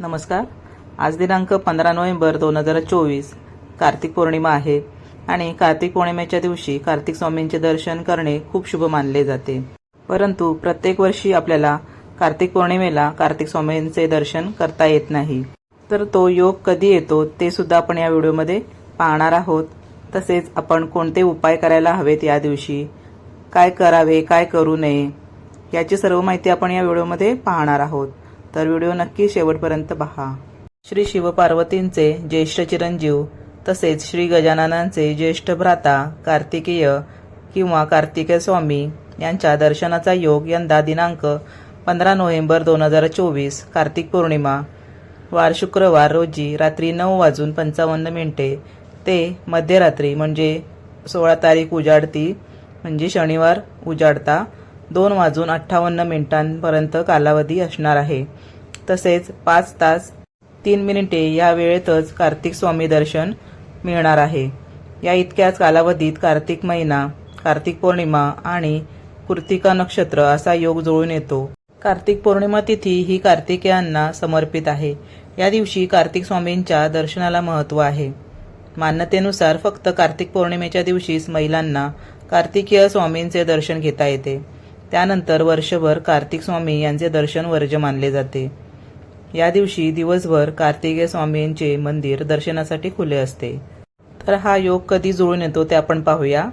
नमस्कार. आज दिनांक पंधरा नोव्हेंबर दोन हजार चोवीस. कार्तिक पौर्णिमा आहे आणि कार्तिक पौर्णिमेच्या दिवशी कार्तिक स्वामींचे दर्शन करणे खूप शुभ मानले जाते. परंतु प्रत्येक वर्षी आपल्याला कार्तिक पौर्णिमेला कार्तिक स्वामींचे दर्शन करता येत नाही. तर तो योग कधी येतो ते सुद्धा आपण या व्हिडिओमध्ये पाहणार आहोत. तसेच आपण कोणते उपाय करायला हवेत या दिवशी? काय करावे काय करू नये? याची सर्व माहिती आपण या व्हिडिओमध्ये पाहणार आहोत. तर व्हिडिओ नक्की शेवटपर्यंत पहा. श्री शिवपार्वतींचे ज्येष्ठ चिरंजीव तसेच श्री गजाननांचे ज्येष्ठ भ्राता कार्तिकेय किंवा कार्तिकेय स्वामी यांच्या दर्शनाचा योग यंदा दिनांक पंधरा नोव्हेंबर दोन हजार चोवीस कार्तिक पौर्णिमा. वार शुक्रवार रोजी रात्री नऊ वाजून पंचावन्न मिनिटे ते मध्यरात्री म्हणजे सोळा तारीख उजाडती म्हणजे शनिवार उजाडता दोन वाजून अठ्ठावन्न मिनिटांपर्यंत कालावधी असणार आहे. तसेच पाच तास तीन मिनिटे या वेळेतच कार्तिक स्वामी दर्शन मिळणार आहे. या इतक्याच कालावधीत कार्तिक महिना कार्तिक पौर्णिमा आणि कृतिका नक्षत्र असा योग जुळून येतो. कार्तिक पौर्णिमा तिथी ही कार्तिकेयांना समर्पित आहे. या दिवशी कार्तिक स्वामींच्या दर्शनाला महत्त्व आहे. मान्यतेनुसार फक्त कार्तिक पौर्णिमेच्या दिवशीच महिलांना कार्तिकीय स्वामींचे दर्शन घेता येते. त्यानंतर वर्षभर कार्तिक स्वामी यांचे दर्शन वर्ज मानले जाते. या दिवशी दिवसभर कार्तिकेय स्वामींचे मंदिर दर्शनासाठी खुले असते. तर हा योग कधी जुळून येतो ते आपण पाहूया.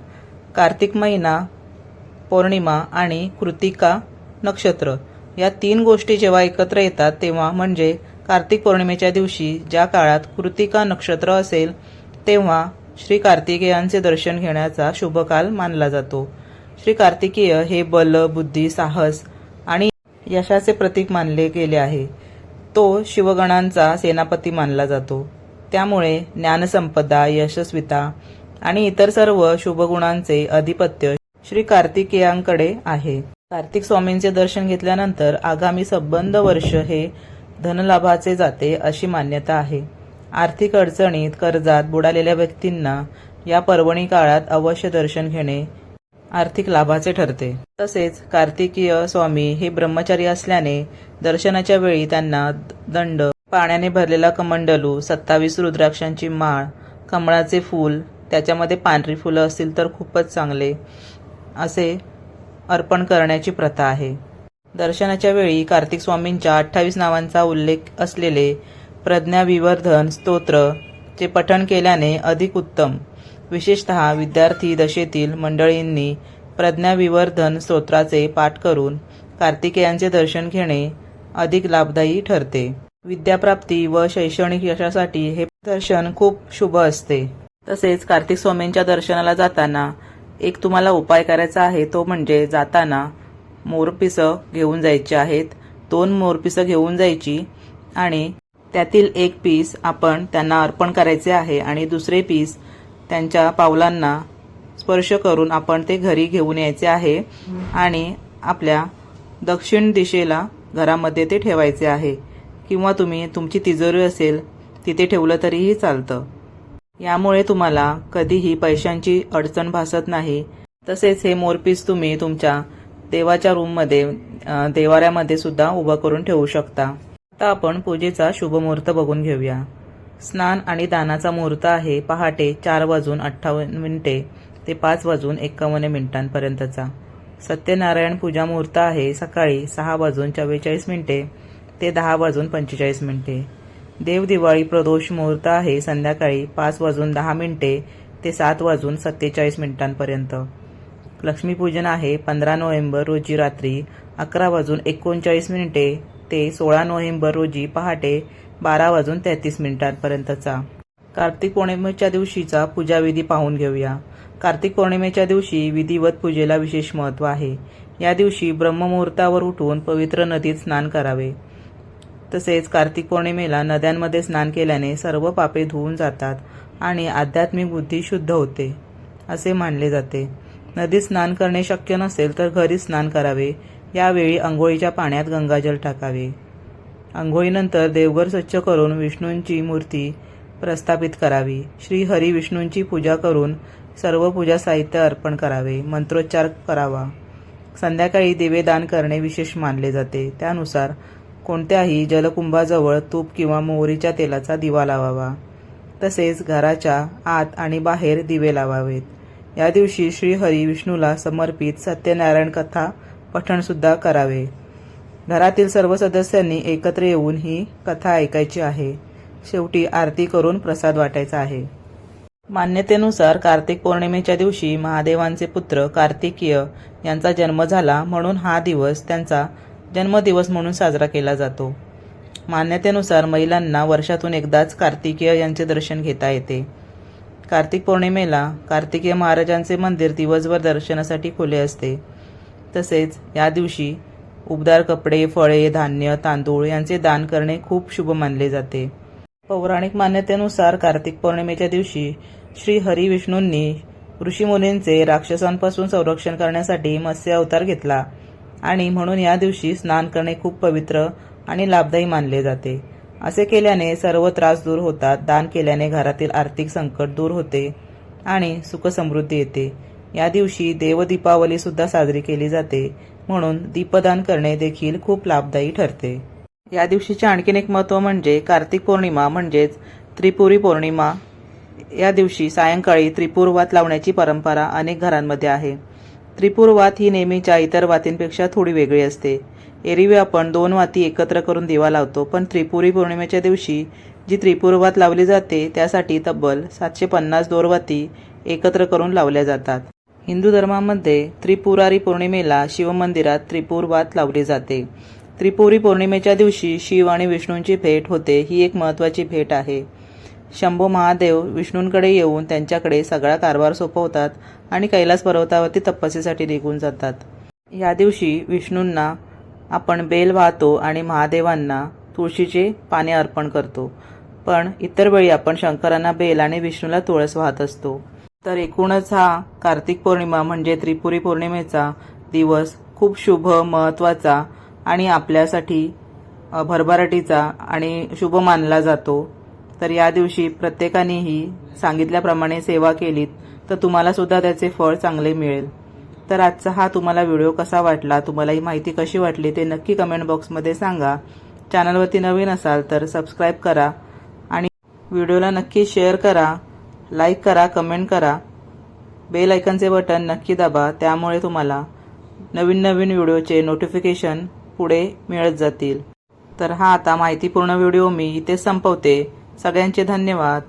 कार्तिक महिना पौर्णिमा आणि कृतिका नक्षत्र या तीन गोष्टी जेव्हा एकत्र येतात तेव्हा म्हणजे कार्तिक पौर्णिमेच्या दिवशी ज्या काळात कृतिका नक्षत्र असेल तेव्हा श्री कार्तिकेयांचे दर्शन घेण्याचा शुभकाल मानला जातो. श्री कार्तिकेय हे बल बुद्धी साहस आणि यशाचे प्रतीक मानले गेले आहे. तो शिवगणांचा सेनापती मानला जातो. त्यामुळे ज्ञानसंपदा यशस्विता आणि इतर सर्व शुभगुणांचे अधिपत्य श्री कार्तिकेयांकडे आहे. कार्तिक स्वामींचे दर्शन घेतल्यानंतर आगामी संबंध वर्ष हे धनलाभाचे जाते अशी मान्यता आहे. आर्थिक अडचणीत कर्जात बुडालेल्या व्यक्तींना या पर्वणी काळात अवश्य दर्शन घेणे आर्थिक लाभाचे ठरते. तसेच कार्तिकीय स्वामी हे ब्रह्मचारी असल्याने दर्शनाच्या वेळी त्यांना दंड पाण्याने भरलेला कमंडलू सत्तावीस रुद्राक्षांची माळ कमळाचे फूल त्याच्यामध्ये पांढरी फुलं असतील तर खूपच चांगले असे अर्पण करण्याची प्रथा आहे. दर्शनाच्या वेळी कार्तिक स्वामींच्या अठ्ठावीस नावांचा उल्लेख असलेले प्रज्ञाविवर्धन स्तोत्र चे पठण केल्याने अधिक उत्तम. विशेषतः विद्यार्थी दशेतील मंडळींनी प्रज्ञाविवर्धन स्तोत्राचे पाठ करून कार्तिकेयांचे दर्शन घेणे अधिक लाभदायी ठरते. विद्याप्राप्ती व शैक्षणिक यशासाठी हे दर्शन खूप शुभ असते. तसेच कार्तिक स्वामींच्या दर्शनाला जाताना एक तुम्हाला उपाय करायचा आहे तो म्हणजे जाताना मोरपिसं घेऊन जायचे आहेत. दोन मोरपिसं घेऊन जायची आणि त्यातील एक पीस आपण त्यांना अर्पण करायचे आहे आणि दुसरे पीस त्यांच्या पावलांना स्पर्श करून आपण ते घरी घेऊन यायचे आहे आणि आपल्या दक्षिण दिशेला घरामध्ये ते ठेवायचे आहे. किंवा तुम्ही तुमची तिजोरी असेल तिथे ठेवलं तरीही चालतं. यामुळे तुम्हाला कधीही पैशांची अडचण भासत नाही. तसेच हे मोरपीस तुम्ही तुमच्या देवाच्या रूममध्ये देवाऱ्यामध्ये सुद्धा उभं करून ठेवू शकता. आता आपण पूजेचा शुभ मुहूर्त बघून घेऊया. स्नान आणि दानाचा मुहूर्त आहे. पहाटे चार वाजून अठ्ठावन्न मिनिटे ते पाच वाजून एक्कावन्न मिनिटांपर्यंतचा. सत्यनारायण पूजा मुहूर्त आहे. सकाळी सहा वाजून चव्वेचाळीस मिनिटे ते दहा वाजून पंचेचाळीस मिनिटे. देवदिवाळी प्रदोष मुहूर्त आहे. संध्याकाळी पाच वाजून दहा मिनिटे ते सात वाजून सत्तेचाळीस मिनिटांपर्यंत. लक्ष्मीपूजन आहे. पंधरा नोव्हेंबर रोजी रात्री अकरा वाजून एकोणचाळीस मिनिटे ते सोळा नोव्हेंबर रोजी पहाटे बारा वाजून तेहतीस मिनिटांपर्यंतचा. कार्तिक पौर्णिमेच्या दिवशीचा पूजाविधी पाहून घेऊया. कार्तिक पौर्णिमेच्या दिवशी विधिवत पूजेला विशेष महत्त्व आहे. या दिवशी ब्रह्ममुहूर्तावर उठून पवित्र नदीत स्नान करावे. तसेच कार्तिक पौर्णिमेला नद्यांमध्ये स्नान केल्याने सर्व पापे धुवून जातात आणि आध्यात्मिक बुद्धी शुद्ध होते असे मानले जाते. नदीत स्नान करणे शक्य नसेल तर घरी स्नान करावे. यावेळी आंघोळीच्या पाण्यात गंगाजल टाकावे. आंघोळीनंतर देवघर स्वच्छ करून विष्णूंची मूर्ती प्रस्थापित करावी. श्री हरी विष्णूंची पूजा करून सर्व पूजा साहित्य अर्पण करावे. मंत्रोच्चार करावा. संध्याकाळी दिवेदान करणे विशेष मानले जाते. त्यानुसार कोणत्याही जलकुंभाजवळ तूप किंवा मोहरीच्या तेलाचा दिवा लावावा. तसेच घराच्या आत आणि बाहेर दिवे लावावेत. या दिवशी श्रीहरी विष्णूला समर्पित सत्यनारायण कथा पठणसुद्धा करावे. घरातील सर्व सदस्यांनी एकत्र येऊन ही कथा ऐकायची आहे. शेवटी आरती करून प्रसाद वाटायचा आहे. मान्यतेनुसार कार्तिक पौर्णिमेच्या दिवशी महादेवांचे पुत्र कार्तिकीय यांचा जन्म झाला म्हणून हा दिवस त्यांचा जन्मदिवस म्हणून साजरा केला जातो. मान्यतेनुसार महिलांना वर्षातून एकदाच कार्तिकीय यांचे दर्शन घेता येते. कार्तिक पौर्णिमेला कार्तिकीय महाराजांचे मंदिर दिवसभर दर्शनासाठी खुले असते. तसेच या दिवशी उबदार कपडे फळे धान्य तांदूळ यांचे दान करणे खूप शुभ मानले जाते. पौराणिक मान्यतेनुसार कार्तिक पौर्णिमेच्या दिवशी श्री हरी विष्णूंनी ऋषीमुनींचे राक्षसांपासून संरक्षण करण्यासाठी मत्स्य अवतार घेतला आणि म्हणून या दिवशी स्नान करणे खूप पवित्र आणि लाभदायी मानले जाते. असे केल्याने सर्व त्रास दूर होतात दान केल्याने घरातील आर्थिक संकट दूर होते आणि सुखसमृद्धी येते. या दिवशी देवदीपावली सुद्धा साजरी केली जाते. म्हणून दीपदान करणे देखील खूप लाभदायी ठरते. या दिवशीचे आणखीन एक महत्त्व म्हणजे कार्तिक पौर्णिमा म्हणजेच त्रिपुरी पौर्णिमा. या दिवशी सायंकाळी त्रिपुरवात लावण्याची परंपरा अनेक घरांमध्ये आहे. त्रिपुरवात ही नेहमीच्या इतर वातींपेक्षा थोडी वेगळी असते. एरवी आपण दोन वाती एकत्र करून दिवा लावतो पण त्रिपुरी पौर्णिमेच्या दिवशी जी त्रिपुरवात लावली जाते त्यासाठी तब्बल सातशे पन्नास दोरवाती एकत्र करून लावल्या जातात. हिंदू धर्मामध्ये त्रिपुरारी पौर्णिमेला शिवमंदिरात त्रिपुरवात लावली जाते. त्रिपुरी पौर्णिमेच्या दिवशी शिव आणि विष्णूंची भेट होते ही एक महत्त्वाची भेट आहे. शंभो महादेव विष्णूंकडे येऊन त्यांच्याकडे सगळा कारभार सोपवतात आणि कैलास पर्वतावरती तपस्येसाठी निघून जातात. या दिवशी विष्णूंना आपण बेल वाहतो आणि महादेवांना तुळशीचे पाने अर्पण करतो. पण इतर वेळी आपण शंकरांना बेल आणि विष्णूला तुळस वाहत असतो. तर एकूणच हा कार्तिक पौर्णिमा म्हणजे त्रिपुरी पौर्णिमेचा दिवस खूप शुभ महत्त्वाचा आणि आपल्यासाठी भरभराटीचा आणि शुभ मानला जातो. तर या दिवशी प्रत्येकानेही सांगितल्याप्रमाणे सेवा केलीत तर तुम्हाला सुद्धा त्याचे फळ चांगले मिळेल. तर आजचा हा तुम्हाला व्हिडिओ कसा वाटला तुम्हाला ही माहिती कशी वाटली ते नक्की कमेंट बॉक्समध्ये सांगा. चॅनलवरती नवीन असाल तर सबस्क्राईब करा आणि व्हिडिओला नक्की शेअर करा. लाईक करा कमेंट करा. बेल आयकनचे बटन नक्की दाबा. त्यामुळे तुम्हाला नवीन नवीन व्हिडिओचे नोटिफिकेशन पुढे मिळत जातील. तर हा आता माहितीपूर्ण व्हिडिओ मी इथे संपवते. सगळ्यांचे धन्यवाद.